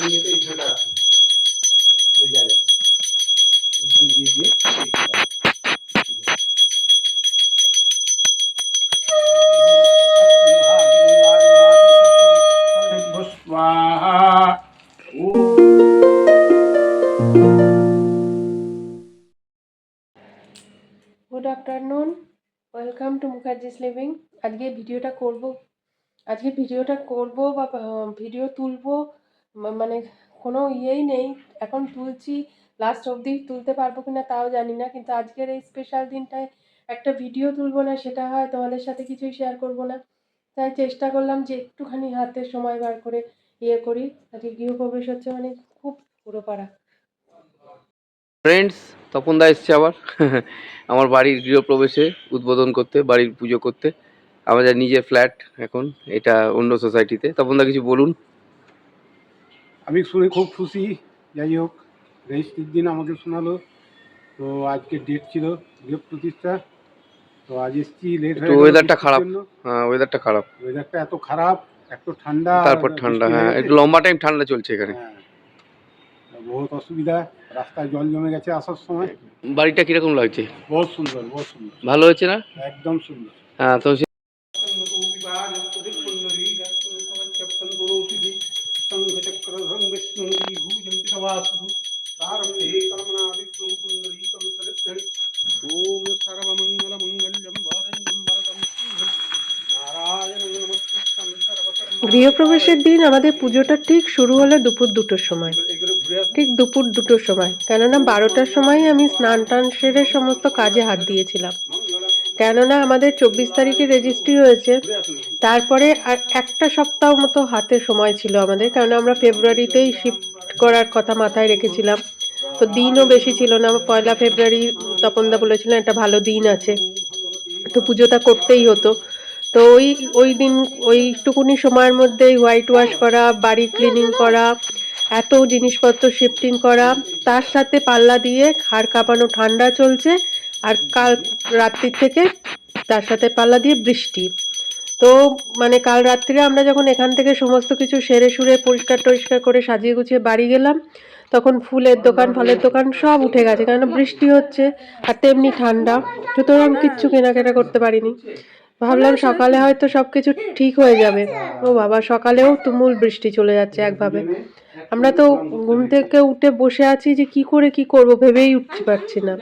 আছে। ওই জায়গাটা। Good afternoon welcome to Mukherjees living আজকে ভিডিওটা করব। আজকে ভিডিওটা করব বা ভিডিও তুলবো মানে কোনো ইয়েই নেই। এখন তুলছি লাস্ট অবধি তুলতে পারব কিনা তাও জানি না, কিন্তু আজকের এই স্পেশাল দিনটায় একটা ভিডিও তুলবো না, সেটা হয় তোমাদের সাথে কিছুই শেয়ার করব না। তাই চেষ্টা করলাম যে একটুখানি হাতে সময় বার করে ইয়ে করি, আজকে গৃহপ্রবেশ হচ্ছে মানে খুব পুরো পাড়া ফ্রেন্ডস তপনদা এসছে আবার। আমার বাড়ির গৃহপ্রবেশে উদ্বোধন করতে, বাড়ির পুজো করতে। আমাদের নিজের ফ্ল্যাট এখন, এটা অন্য সোসাইটিতে তপনদা, কিছু বলুন? আমি শুনে খুব খুশি। যাই হোক রেজিস্ট্রির দিন আমাকে শোনালো। তো আজকে ডেট ছিল গৃহ প্রতিষ্ঠা তো আজ এসছি লেট একটু weather-টা খারাপ। হ্যাঁ ওয়েদারটা খারাপ। ওয়েদারটা এত খারাপ এত ঠান্ডা তারপর ঠান্ডা হ্যাঁ একটু লম্বা টাইম ঠান্ডা চলছে এখানে। হ্যাঁ বহুত অসুবিধা। রাস্তায় জল জমে গেছে আসার সময়। বাড়িটা কীরকম লাগছে? বহুত সুন্দর বহুত সুন্দর। ভালো হয়েছে না? একদম সুন্দর। হ্যাঁ তো शङ्खचक्रधरं গৃহপ্রবেশের দিন আমাদের পুজোটা ঠিক শুরু হলো দুপুর দুটোর সময়। ঠিক দুপুর দুটোর সময়। কেননা বারোটার সময় আমি স্নান টান সেরে সমস্ত কাজে হাত দিয়েছিলাম। কেননা আমাদের চব্বিশ তারিখে রেজিস্ট্রি হয়েছে। তারপরে আর একটা সপ্তাহ মতো হাতে সময় ছিল আমাদের কারণ আমরা ফেব্রুয়ারিতেই শিফট করার কথা মাথায় রেখেছিলাম। তো দিনও বেশি ছিল না, পয়লা ফেব্রুয়ারি তপনদা বলেছিলেন, একটা ভালো দিন আছে। তো পুজোটা করতেই হতো। তো ওই ওই দিন, ওইটুকুনি সময়ের মধ্যেই হোয়াইট ওয়াশ করা, বাড়ি ক্লিনিং করা, এত জিনিসপত্র শিফটিং করা, তার সাথে পাল্লা দিয়ে হাড় কাঁপানো ঠান্ডা চলছে। আর কাল রাত্রির থেকে তার সাথে পাল্লা দিয়ে বৃষ্টি। তো মানে কাল রাত্রিরে আমরা যখন এখান থেকে সমস্ত কিছু সেরে সুরে পরিষ্কার টরিষ্কার করে সাজিয়ে গুছিয়ে বাড়ি গেলাম, তখন ফুলের দোকান, ফলের দোকান সব উঠে গেছে কারণ বৃষ্টি হচ্ছে আর তেমনি ঠান্ডা। সুতরাং কিচ্ছু কেনাকাটা করতে পারিনি। ভাবলাম সকালে হয়তো সব কিছু ঠিক হয়ে যাবে। ও বাবা, সকালেও তুমুল বৃষ্টি চলে যাচ্ছে একভাবে। আমরা তো ঘুম থেকে উঠে বসে আছি যে কি করে কি করব ভেবেই উঠতে পারছি না।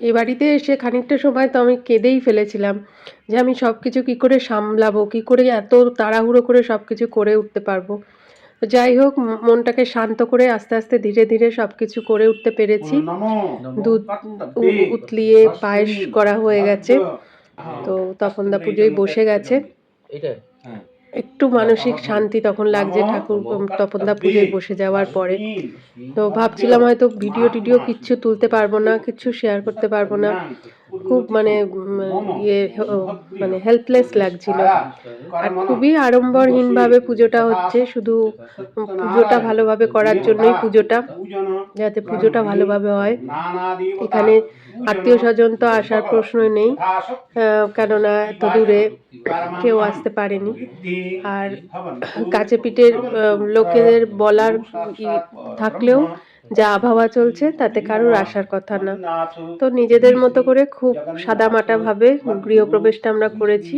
এ বাড়িতে এসে খানিকটা সময় তো আমি কেঁদেই ফেলেছিলাম যে আমি সব কিছু কী করে সামলাবো কী করে এত তাড়াহুড়ো করে সব কিছু করে উঠতে পারব। তো যাই হোক মনটাকে শান্ত করে আস্তে আস্তে ধীরে ধীরে সব কিছু করে উঠতে পেরেছি। দুধ উ- উতলিয়ে পায়েস করা হয়ে গেছে। তো তখন দা পুজোয় বসে গেছে। একটু মানসিক শান্তি তখন লাগছে ঠাকুর তপনদা পুজোয় বসে যাওয়ার পরে। তো ভাবছিলাম হয়তো ভিডিও টিডিও কিচ্ছু তুলতে পারব না কিচ্ছু শেয়ার করতে পারব না খুব মানে ইয়ে মানে হেল্পলেস লাগছিল। আর খুবই আড়ম্বরহীনভাবে পুজোটা হচ্ছে, শুধু পুজোটা ভালোভাবে করার জন্যই পুজোটা, যাতে পুজোটা ভালোভাবে হয়। এখানে আত্মীয় স্বজন তো আসার প্রশ্নই নেই কেননা এত দূরে কেউ আসতে পারেনি। আর কাছে পিঠের লোকেদের বলার থাকলেও যা আবহাওয়া চলছে, তাতে কারোর আসার কথা না। তো নিজেদের মতো করে খুব সাদামাটা ভাবে গৃহপ্রবেশটা আমরা করেছি।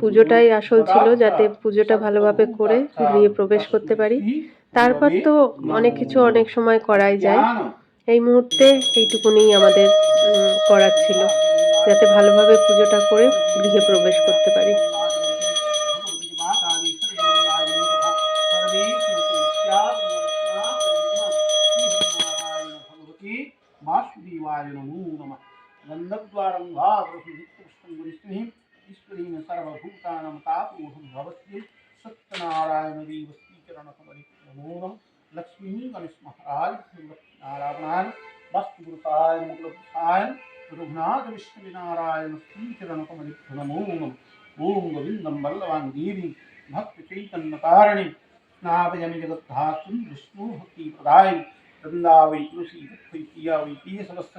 পুজোটাই আসল ছিল যাতে পুজোটা ভালোভাবে করে গৃহে প্রবেশ করতে পারি। তারপর তো অনেক কিছু অনেক সময় করাই যায়। এই মুহূর্তে এইটুকুনি আমাদের করার ছিল। যাতে ভালোভাবে পুজোটা করে গৃহে প্রবেশ করতে পারি। शिवाय नमो नमः वा वृषुपुष्पं वरिष्ठिं ईश्वरीं सर्वभूतानां तापोऽहं भवत्यं सत्यनारायणदेव लक्ष्मी गणेशमहाराज नारायणाय वास्तुगुरुताय मुकुलभूषाय रघुनाथ विष्णुविनारायण श्रीचरणकमलि नमो नमः ॐ गोविन्दं वल्लवाङ्गीरिं भक्तचैतन्यकारिणीं स्नापयमि जगद्धातुं विष्णुभक्तिप्रदायिनी भक्ति प्रदाय वृंदावै तुलसी भक्ति प्रिया वै प्रिय समस्त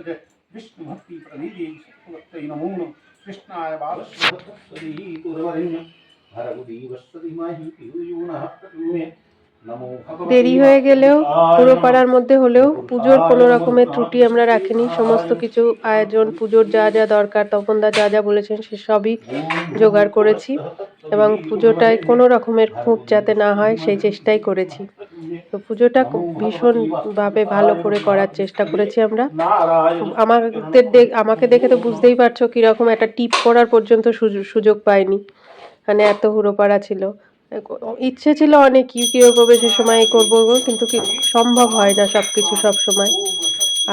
विष्णु भक्ति प्रदीदे सत्वत्तै नमो नमः कृष्णाय बालस्वती गुरुवरेण्य भरगुदेवस्य धीमहि धियो यो नः प्रचोदयात् দেরি হয়ে গেলেও পুরো পাড়ার মধ্যে হলেও পুজোর কোনো রকমের ত্রুটি আমরা রাখিনি সমস্ত কিছু আয়োজন পুজোর যা যা দরকার তপনদা যা যা বলেছেন সেসবই জোগাড় করেছি এবং পুজোটায় কোনো রকমের খুঁত যাতে না হয় সেই চেষ্টাই করেছি তো পুজোটা খুব ভীষণভাবে ভালো করে করার চেষ্টা করেছি আমরা। আমাদের দেখ আমাকে দেখে তো বুঝতেই পারছ কীরকম একটা টিপ করার পর্যন্ত সুযোগ পাইনি। মানে এত হুড়োপাড়া ছিল। ইচ্ছে ছিল অনেক কি গৃহপ্রবেশের সময় এই করব কিন্তু কি সম্ভব হয় না সব কিছু সব সময়।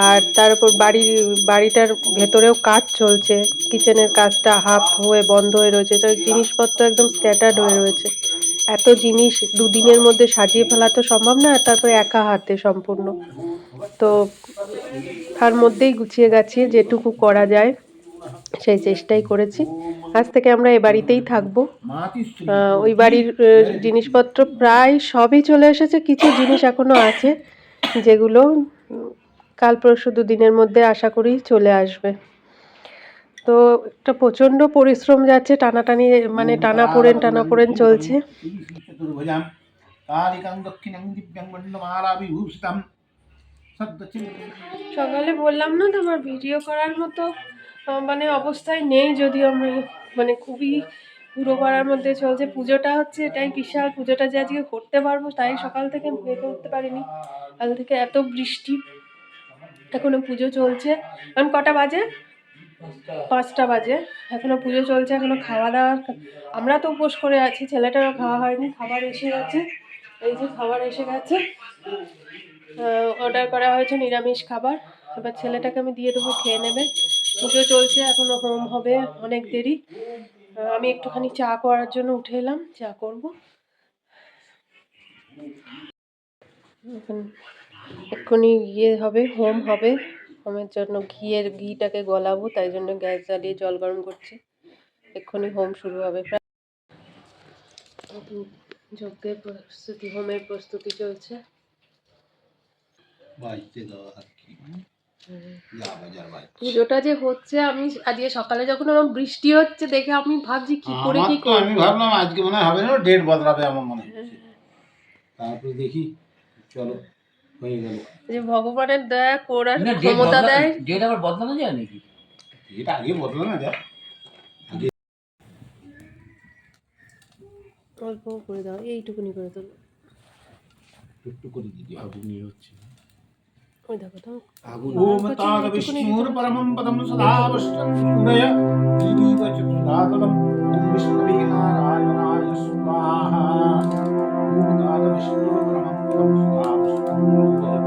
আর তার উপর বাড়ির বাড়িটার ভেতরেও কাজ চলছে। কিচেনের কাজটা হাফ হয়ে বন্ধ হয়ে রয়েছে। তো জিনিসপত্র একদম স্ক্যাটার্ড হয়ে রয়েছে। এত জিনিস দুদিনের মধ্যে সাজিয়ে ফেলা তো সম্ভব না, তারপরে একা হাতে সম্পূর্ণ। তো তার মধ্যেই গুছিয়ে গাছিয়ে যেটুকু করা যায়, সেই চেষ্টাই করেছি। আজ থেকে আমরা এ বাড়িতেই থাকব। ওই বাড়ির জিনিসপত্র প্রায় সবই চলে এসেছে, কিছু জিনিস এখনও আছে, যেগুলো কাল পরশু দুদিনের মধ্যে আশা করি চলে আসবে। তো একটা প্রচণ্ড পরিশ্রম যাচ্ছে টানাটানি মানে টানা পোড়েন টানা পোড়েন চলছে। সকালে বললাম না তো আমার ভিডিও করার মতো মানে অবস্থায় নেই যদিও আমি মানে খুবই পুরো পাড়ার মধ্যে চলছে। পুজোটা হচ্ছে এটাই বিশাল পুজোটা যে আজকে করতে পারব তাই সকাল থেকে বের করতে পারিনি। কাল থেকে এত বৃষ্টি এখনও পুজো চলছে। এখন কটা বাজে? পাঁচটা বাজে। এখনও পুজো চলছে, এখনও খাওয়া দাওয়া আমরা তো উপোস করে আছি, ছেলেটারও খাওয়া হয়নি, খাবার এসে গেছে। এই যে খাবার এসে গেছে। অর্ডার করা হয়েছে নিরামিষ খাবার। এবার ছেলেটাকে আমি দিয়ে দেবো, খেয়ে নেবে। পুজো চলছে, এখনও হোম হবে, অনেক দেরি। আমি একটুখানি চা করার জন্য উঠে এলাম, চা করব। এক্ষুনি ইয়ে হবে হোম হবে। হোমের জন্য ঘিয়ের ঘিটাকে গলাবো তাই জন্য গ্যাস জ্বালিয়ে জল গরম করছি। এক্ষুনি হোম শুরু হবে। প্রায় যজ্ঞের প্রস্তুতি হোমের প্রস্তুতি চলছে। বাজ পুজোটা যে হচ্ছে আমি আজকে সকালে যখন আমার বৃষ্টি হচ্ছে দেখে আমি ভাবছি কি করে কি তো আমি করব। ভাবলাম আজকে মনে হবে না ডেট বদলাবে এমন মনে হচ্ছে। তারপরে দেখি চলো। হয়ে গেল। যে ভগবানের দয়া করার ক্ষমতা দেয়। ডেট আবার বদলানো যায় নাকি? এটা আগে বদলানো না যা অল্প করে দাও এইটুকুনি করে তোলো একটু করে দিদি আগুনই হচ্ছে। ওই দেখো তো। ওম তাদ বিষ্ণুর পরমম পদম সদা বষ্টম উদয় দীপ চতুরাতলম ওম বিষ্ণুবে নারায়ণায় স্বাহা। ওম তাদ বিষ্ণুর পরমম পদম সদা বষ্টম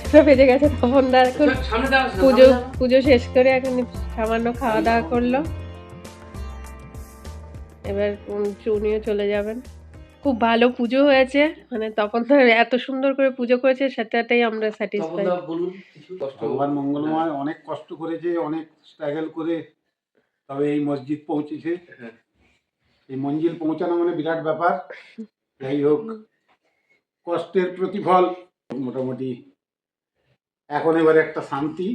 ছটা বেজে গেছে তখন দা এখন পুজো পুজো শেষ করে এখন সামান্য খাওয়া দাওয়া করল। এবার চুনিও চলে যাবেন। খুব ভালো পুজো হয়েছে মানে তখন তো এত সুন্দর করে পুজো করেছে সেটাতেই আমরা স্যাটিসফাই বলুন কিছু কষ্ট। ভগবান মঙ্গলময় অনেক কষ্ট করেছে অনেক স্ট্রাগল করে তবে এই মসজিদ পৌঁছেছে। হ্যাঁ। এই মঞ্জিল পৌঁছানো মানে বিরাট ব্যাপার। যাই হোক কষ্টের প্রতিফল মোটামুটি এখন এবারে একটা শান্তি।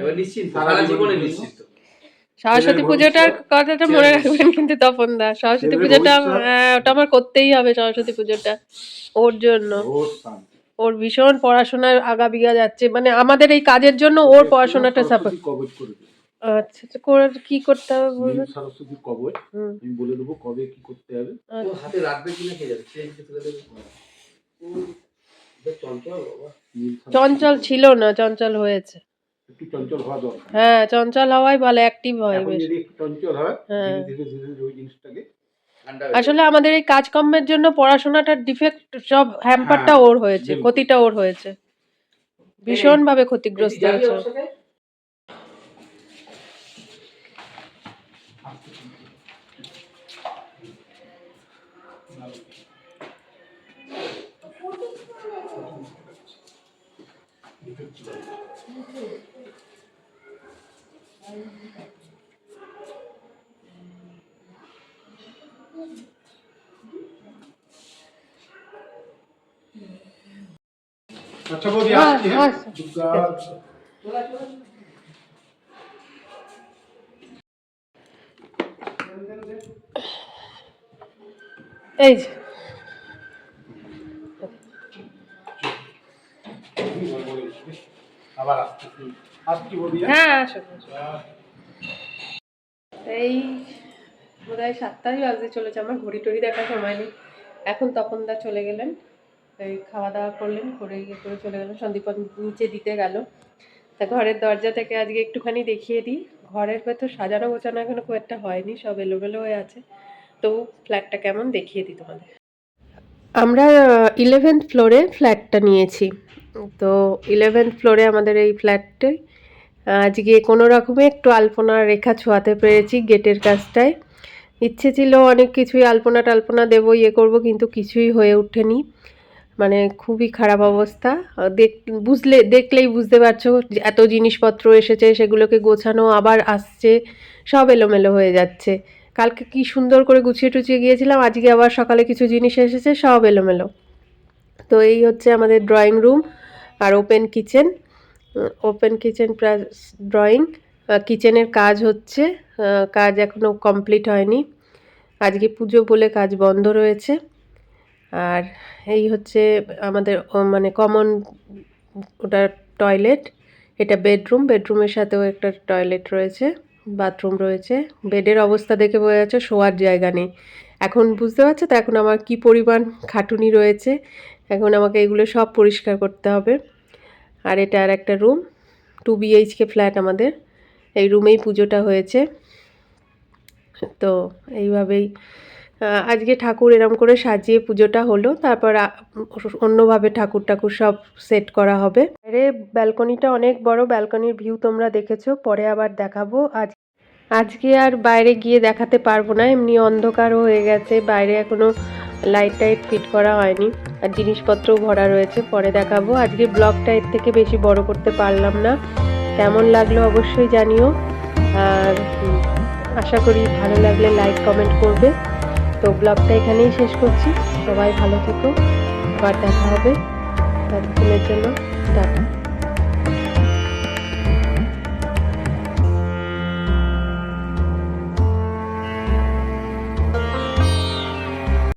এবার নিশ্চিন্ত সারা জীবনে সরস্বতী পুজোটার কথাটা মনে। রাখবেন কিন্তু তপন দা। সরস্বতী পুজোটা হ্যাঁ ওটা আমার করতেই হবে সরস্বতী পুজোটা ওর জন্য। ওর ভীষণ পড়াশোনার আগা বিগা যাচ্ছে। মানে আমাদের এই কাজের জন্য ওর পড়াশোনাটা সাপোর্ট সরস্বতী আচ্ছা আচ্ছা, করে কি করতে হবে বলবেন কবচ আমি বলে দেবো কবে কি করতে হবে। ও আচ্ছা। হাতে রাখবে কিনা কে জানে? চঞ্চল। ছিল না চঞ্চল হয়েছে। একটু চঞ্চল হওয়া দরকার। হ্যাঁ চঞ্চল হওয়াই ভালো অ্যাক্টিভ হয় বেশ। যদি একটু চঞ্চল হয় হ্যাঁ। ধীরে ধীরে ধীরে ধীরে ওই জিনিসটাকে আসলে আমাদের এই কাজকর্মের জন্য পড়াশোনাটার ডিফেক্ট সব হ্যাম্পারটা হ্যাঁ, ওর হয়েছে ক্ষতিটা ওর হয়েছে। ভীষণ ভাবে ক্ষতিগ্রস্ত হয়েছে। আচ্ছা বৌদি হ্যাঁ, আসছি হ্যাঁ আচ্ছা। দুর্গা চলে আসো। এই যে আবার আসছি বৌদি হ্যাঁ? আসুন। এই বোধ হয় সাতটাই বাজতে চলেছে আমার ঘড়ি টড়ি দেখার সময় নেই। এখন তপন দা চলে গেলেন এই খাওয়া দাওয়া করলেন করে ইয়ে করে চলে গেলেন। সন্দীপন নিচে দিতে গেল। তা ঘরের দরজা থেকে আজকে একটুখানি দেখিয়ে দিই। ঘরের ভেতর সাজানো গোছানো এখনও খুব একটা হয়নি সব এলোমেলো হয়ে আছে। তো ফ্ল্যাটটা কেমন দেখিয়ে দিই তোমাদের? আমরা ইলেভেন্থ ফ্লোরে ফ্ল্যাটটা নিয়েছি। তো ইলেভেন্থ ফ্লোরে আমাদের এই ফ্ল্যাটটাই আজকে কোনো রকমে একটু আলপনা রেখা ছোঁয়াতে পেরেছি গেটের কাজটায়। ইচ্ছে ছিল অনেক কিছুই আলপনা টালপনা দেবো ইয়ে করব, কিন্তু কিছুই হয়ে ওঠেনি। মানে খুবই খারাপ অবস্থা। দেখ, বুঝলে, দেখলেই বুঝতে পারছ, এত জিনিসপত্র এসেছে, সেগুলোকে গোছানো আবার আসছে, সব এলোমেলো হয়ে যাচ্ছে। কালকে কি সুন্দর করে গুছিয়ে টুছিয়ে গিয়েছিলাম, আজকে আবার সকালে কিছু জিনিস এসেছে, সব এলোমেলো। তো এই হচ্ছে আমাদের ড্রয়িং রুম আর open kitchen open kitchen plus drawing কিচেনের কাজ হচ্ছে কাজ এখনও কমপ্লিট হয়নি। আজকে পুজো বলে কাজ বন্ধ রয়েছে। আর এই হচ্ছে আমাদের মানে কমন ওটা টয়লেট এটা বেডরুম বেডরুমের সাথেও একটা টয়লেট রয়েছে বাথরুম রয়েছে। বেডের অবস্থা দেখে বোঝা যাচ্ছে শোয়ার জায়গা নেই। এখন বুঝতে পারছ তো এখন আমার কি পরিমাণ খাটুনি রয়েছে? এখন আমাকে এগুলো সব পরিষ্কার করতে হবে। আর এটা আর একটা রুম, টু বিএইচকে ফ্ল্যাট আমাদের। এই রুমেই পুজোটা হয়েছে। তো এইভাবেই আজকে ঠাকুর এরম করে সাজিয়ে পুজোটা হলো, তারপর অন্যভাবে ঠাকুর ঠাকুর সব সেট করা হবে। আরে ব্যালকনিটা অনেক বড়, ব্যালকনির ভিউ তোমরা দেখেছ, পরে আবার দেখাবো। আজ, আজকে আর বাইরে গিয়ে দেখাতে পারব না, এমনি অন্ধকারও হয়ে গেছে, বাইরে এখনও লাইট টাইট ফিট করা হয়নি। আর জিনিসপত্রও ভরা রয়েছে, পরে দেখাবো। আজকে ব্লগটা এর থেকে বেশি বড় করতে পারলাম না। কেমন লাগল অবশ্যই জানিও। আর আশা করি ভালো লাগলে লাইক কমেন্ট করবে। তো ব্লগটা এখানেই শেষ করছি। সবাই ভালো থেকো। আবার দেখা হবে। ততক্ষণের জন্য টাটা।